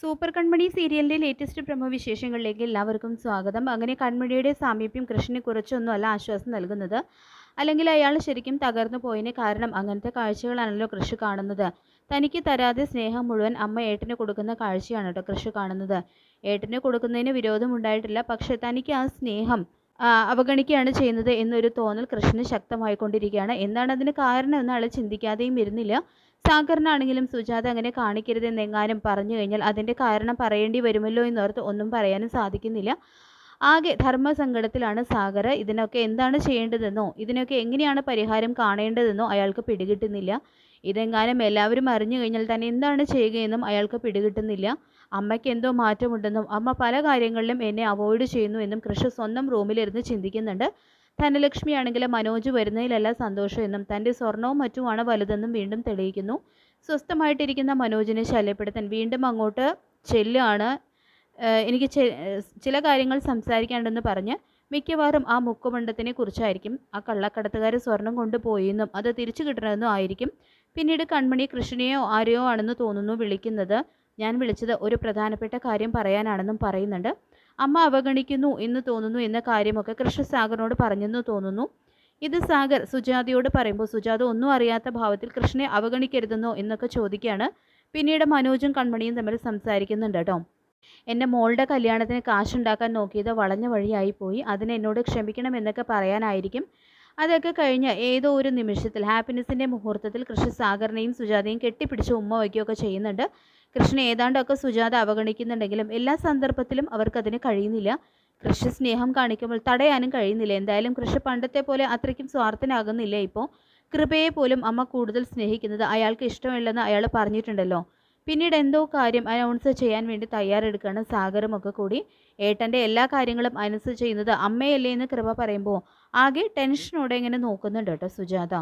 Super കൺമണി സീരിയലിന്റെ latest promo വിശേഷങ്ങളിലേക്ക് എല്ലാവർക്കും സ്വാഗതം. അങ്ങനെ കൺമണിയുടെ സാമീപ്യം കൃഷ്ണന് കുറച്ചൊന്നുമല്ല ആശ്വാസം നൽകുന്നത്. അല്ലെങ്കിൽ അയാൾ ശരിക്കും തകർന്നു പോയതിന് കാരണം അങ്ങനത്തെ കാഴ്ചകളാണല്ലോ കൃഷി കാണുന്നത്. തനിക്ക് തരാതെ സ്നേഹം മുഴുവൻ അമ്മ ഏട്ടന് കൊടുക്കുന്ന കാഴ്ചയാണ് കേട്ടോ കൃഷി കാണുന്നത്. ഏട്ടന് കൊടുക്കുന്നതിന് വിരോധമുണ്ടായിട്ടില്ല പക്ഷെ തനിക്ക് ആ സ്നേഹം അവഗണിക്കുകയാണ് ചെയ്യുന്നത് എന്നൊരു തോന്നൽ കൃഷ്ണന് ശക്തമായിക്കൊണ്ടിരിക്കുകയാണ്. എന്താണ് അതിന് കാരണം എന്ന് ചിന്തിക്കാതെയും ഇരുന്നില്ല. സാഗറിനാണെങ്കിലും സുജാത അങ്ങനെ കാണിക്കരുത് എന്നെങ്ങാനും പറഞ്ഞു കഴിഞ്ഞാൽ അതിന്റെ കാരണം പറയേണ്ടി വരുമല്ലോ എന്നോർത്ത് ഒന്നും പറയാനും സാധിക്കുന്നില്ല. ആകെ ധർമ്മസങ്കടത്തിലാണ് സാഗർ. ഇതിനൊക്കെ എന്താണ് ചെയ്യേണ്ടതെന്നോ ഇതിനൊക്കെ എങ്ങനെയാണ് പരിഹാരം കാണേണ്ടതെന്നോ അയാൾക്ക് പിടികിട്ടുന്നില്ല. ഇതെങ്ങാനും എല്ലാവരും അറിഞ്ഞു കഴിഞ്ഞാൽ തന്നെ എന്താണ് ചെയ്യുകയെന്നും അയാൾക്ക് പിടികിട്ടുന്നില്ല. അമ്മയ്ക്ക് എന്തോ മാറ്റമുണ്ടെന്നും അമ്മ പല കാര്യങ്ങളിലും എന്നെ അവോയ്ഡ് ചെയ്യുന്നു എന്നും കൃഷി സ്വന്തം റൂമിലിരുന്ന് ചിന്തിക്കുന്നുണ്ട്. ധനലക്ഷ്മി ആണെങ്കിൽ മനോജ് വരുന്നതിലല്ല സന്തോഷം എന്നും തന്റെ സ്വർണവും മറ്റുമാണ് വലുതെന്നും വീണ്ടും തെളിയിക്കുന്നു. സ്വസ്ഥമായിട്ടിരിക്കുന്ന മനോജിനെ ശല്യപ്പെടുത്താൻ വീണ്ടും അങ്ങോട്ട് ചെല്ലുകയാണ് എനിക്ക് ചില കാര്യങ്ങൾ സംസാരിക്കാണ്ടെന്ന് പറഞ്ഞ് മിക്കവാറും ആ മുക്കുമണ്ഡത്തിനെ കുറിച്ചായിരിക്കും. ആ കള്ളക്കടത്തുകാർ സ്വർണം കൊണ്ടുപോയെന്നും അത് തിരിച്ചു കിട്ടണമെന്നും ആയിരിക്കും. പിന്നീട് കൺമണി കൃഷ്ണനെയോ ആരെയോ ആണെന്ന് തോന്നുന്നു വിളിക്കുന്നത്. ഞാൻ വിളിച്ചത് ഒരു പ്രധാനപ്പെട്ട കാര്യം പറയാനാണെന്നും പറയുന്നുണ്ട്. അമ്മ അവഗണിക്കുന്നു എന്ന് തോന്നുന്നു എന്ന കാര്യമൊക്കെ കൃഷ്ണ സാഗറിനോട് പറഞ്ഞെന്ന് തോന്നുന്നു. ഇത് സാഗർ സുജാതയോട് പറയുമ്പോൾ സുജാത ഒന്നും അറിയാത്ത ഭാവത്തിൽ കൃഷ്ണനെ അവഗണിക്കരുതെന്നോ? എന്നൊക്കെ ചോദിക്കുകയാണ്. പിന്നീട് മനോജും കൺമണിയും തമ്മിൽ സംസാരിക്കുന്നുണ്ട് കേട്ടോ. എന്റെ മോളുടെ കല്യാണത്തിന് കാശുണ്ടാക്കാൻ നോക്കിയത് വളഞ്ഞ വഴിയായി പോയി. ക്ഷമിക്കണം എന്നൊക്കെ പറയാനായിരിക്കും. അതൊക്കെ കഴിഞ്ഞ് ഏതോ ഒരു നിമിഷത്തിൽ ഹാപ്പിനെസ്സിന്റെ മുഹൂർത്തത്തിൽ കൃഷ്ണ സാഗറിനെയും സുജാതയും കെട്ടിപ്പിടിച്ച് ഉമ്മ വയ്ക്കുകയൊക്കെ ചെയ്യുന്നുണ്ട്. കൃഷ്ണ ഏതാണ്ടൊക്കെ സുജാത അവഗണിക്കുന്നുണ്ടെങ്കിലും എല്ലാ സന്ദർഭത്തിലും അവർക്കതിന് കഴിയുന്നില്ല. കൃഷി സ്നേഹം കാണിക്കുമ്പോൾ തടയാനും കഴിയുന്നില്ല. എന്തായാലും കൃഷി പണ്ടത്തെ പോലെ അത്രയ്ക്കും സ്വാർത്ഥനാകുന്നില്ല ഇപ്പോൾ. കൃപയെ പോലും അമ്മ കൂടുതൽ സ്നേഹിക്കുന്നത് അയാൾക്ക് ഇഷ്ടമില്ലെന്ന് അയാൾ പറഞ്ഞിട്ടുണ്ടല്ലോ. പിന്നീട് എന്തോ കാര്യം അനൗൺസ് ചെയ്യാൻ വേണ്ടി തയ്യാറെടുക്കുകയാണ് സാഗരമൊക്കെ കൂടി. ഏട്ടന്റെ എല്ലാ കാര്യങ്ങളും അനൗൺസ് ചെയ്യുന്നത് അമ്മയല്ലേ എന്ന് കൃപ പറയുമ്പോൾ ആകെ ടെൻഷനോടെ ഇങ്ങനെ നോക്കുന്നുണ്ട് കേട്ടോ സുജാത.